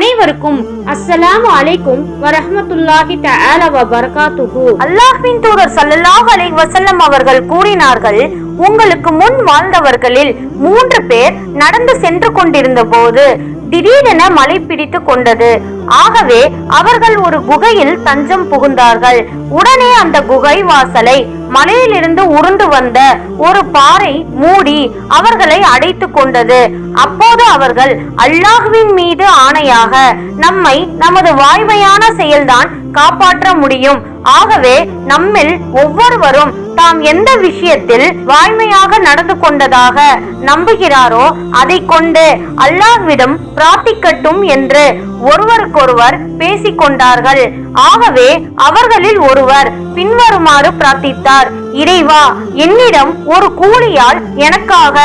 அனைவருக்கும் அஸ்ஸலாமு அலைக்கும் வரஹமத்துல்லாஹி தஆலா வ பரகாத்துஹு அல்லாஹ்வின் தூதர் ஸல்லல்லாஹு அலைஹி வஸல்லம் அவர்கள் கூறினார்கள் உங்களுக்கு முன் வாழ்ந்தவர்களில் மூன்று பேர் நடந்து சென்று கொண்டிருந்த போது திடீரென மழை பிடித்து கொண்டது. ஆகவே அவர்கள் ஒரு குகையில் தஞ்சம் புகுந்தார்கள். உடனே அந்த குகை வாசலை மலையிலிருந்து உருண்டு வந்த ஒரு பாறை மூடி அவர்களை அடைத்து கொண்டது. அப்போது அவர்கள் அல்லாஹுவின் மீது ஆணையாக நம்மை நமது வாய்மையான செயல்தான் காப்பாற்ற முடியும். ஆகவே நம்மில் ஒவ்வொருவரும் தாம் எந்த விஷயத்தில் வாய்மையாக நடந்து கொண்டதாக நம்புகிறாரோ அதை கொண்டு அல்லாஹ்விடம் பிரார்த்திக்கட்டும் என்று ஒருவருக்கொருவர் பேசிக்கொண்டார்கள் ஆகவே அவர்களில் ஒருவர் பின்வருமாறு பிரார்த்தித்தார். இறைவா என்னிடம் ஒரு கூலியால் எனக்காக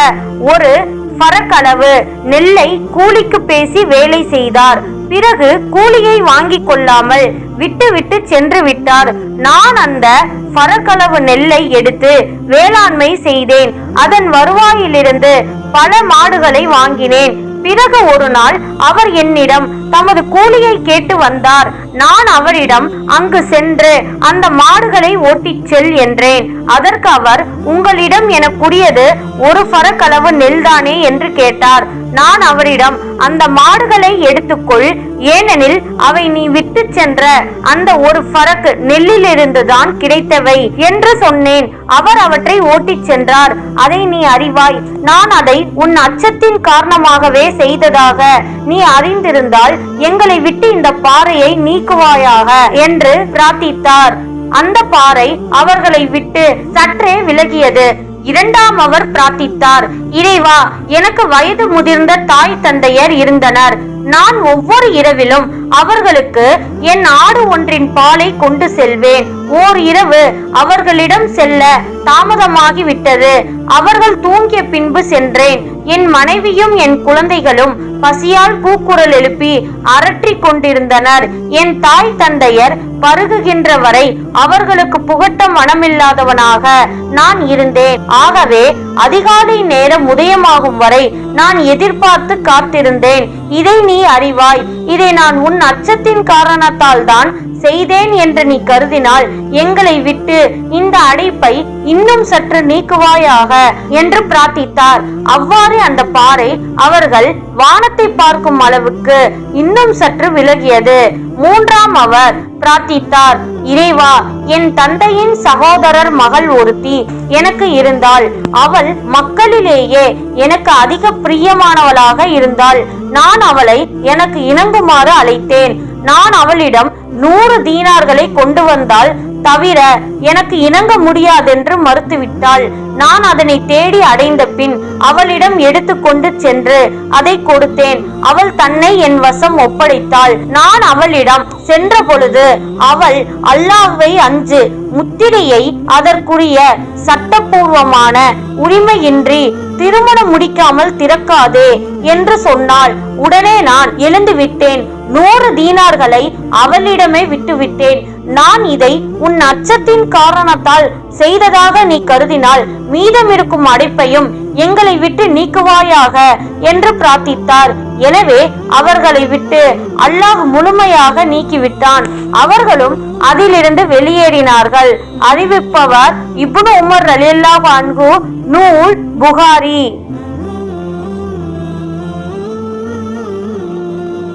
ஒரு பரக்களவு நெல்லை கூலிக்கு பேசி வேலை செய்தார். பிறகு கூலியை வாங்கிக் கொள்ளாமல் விட்டு விட்டு சென்று விட்டார். நான் அந்த பரக்களவு நெல்லை எடுத்து வேளாண்மை செய்தேன். அதன் வருவாயிலிருந்து பல மாடுகளை வாங்கினேன். பிறகு ஒரு நாள் அவர் என்னிடம் தமது கூலியை கேட்டு வந்தார். நான் அவரிடம் அங்கு சென்று அந்த மாடுகளை ஓட்டிச் செல் என்றேன். அதற்கு அவர் உங்களிடம் எனக்குரியது ஒரு பரக்களவு நெல்தானே? என்று கேட்டார். நான் அவரிடம் அந்த மாடுகளை எடுத்துக்கொள் ஏனெனில் அவை நீ விட்டு சென்ற அந்த ஒரு பரக்கு நெல்லிலிருந்து தான் கிடைத்தவை என்று சொன்னேன். அவர் அவற்றை ஓட்டிச் சென்றார். அதை நீ அறிவாய். நான் அதை உன் அச்சத்தின் காரணமாகவே செய்ததாக. நீ அறிந்திருந்தால் எங்களை விட்டு இந்த பாறையை நீக்குவாயாக என்று பிரார்த்தித்தார். அந்த பாறை அவர்களை விட்டு சற்றே விலகியது. இரண்டாம் அவர் பிரார்த்தித்தார். இறைவா எனக்கு வயது முதிர்ந்த தாய் தந்தையர் இருந்தனர். நான் ஒவ்வொரு இரவிலும் அவர்களுக்கு என் ஆடு ஒன்றின் பாலை கொண்டு செல்வேன். ஓர் இரவு அவர்களிடம் செல்ல தாமதமாகி விட்டது அவர்கள் தூங்கிய பின்பு சென்றேன். என் மனைவியும் என் குழந்தைகளும் பசியால் கூக்குரல் எழுப்பி அரற்றி கொண்டிருந்தனர். என் தாய் தந்தையர் பருகுகின்ற வரை அவர்களுக்கு புகட்ட மனமில்லாதவனாக நான் இருந்தேன். ஆகவே அதிகாலை நேரம் உதயமாகும் வரை நான் எதிர்பார்த்து காத்திருந்தேன். இதை நீ அறிவாய். இதை நான் உன் அச்சத்தின் காரணத்தால் தான் செய்தேன் என்று நீ கருதினால் எங்களை விட்டு இந்த அடைப்பை இன்னும் சற்று நீக்குவாயாக என்று பிரார்த்தித்தார். அவ்வாறு அந்த பாறை அவர்கள் வானத்தை பார்க்கும் அளவுக்கு இன்னும் சற்று விலகியது. மூன்றாம் அவர் பிரார்த்தித்தார். இறைவா என் தந்தையின் சகோதரர் மகள் ஒருத்தி எனக்கு இருந்தாள். அவள் மக்களிலேயே எனக்கு அதிக பிரியமானவளாக இருந்தாள். நான் அவளை எனக்கு இணங்குமாறு அழைத்தேன். நான் அவளிடம் நூறு தீனார்களை கொண்டு வந்தால் தவிர எனக்கு இணங்க முடியாதென்று மறுத்துவிட்டாள். நான் அதனை தேடி அடைந்த பின் அவளிடம் எடுத்துக்கொண்டு சென்று அதை கொடுத்தேன். அவள் தன்னை என் வசம் ஒப்படைத்தாள். நான் அவளிடம் சென்ற பொழுது அவள் அல்லாஹ்வை அஞ்சு முத்திரையை அதற்குரிய சட்டபூர்வமான உரிமையின்றி திருமணம் முடிக்காமல் திறக்காதே என்று சொன்னாள். உடனே நான் எழுந்து விட்டேன் நூறு தீனார்களை அவளிடமே விட்டுவிட்டேன். நான் இதை உன் அச்சத்தின் காரணத்தால் செய்ததாக நீ கருதினால் மீதமிருக்கும் அடைப்பையும் எங்களை விட்டு நீக்குவாயாக என்று பிரார்த்தித்தார். எனவே அவர்களை விட்டு அல்லாஹ் முழுமையாக நீக்கிவிட்டான். அவர்களும் அதிலிருந்து வெளியேறினார்கள். அறிவிப்பவர் இப்னு உமர் ரலியல்லாஹு அன்ஹு நூல் புகாரி.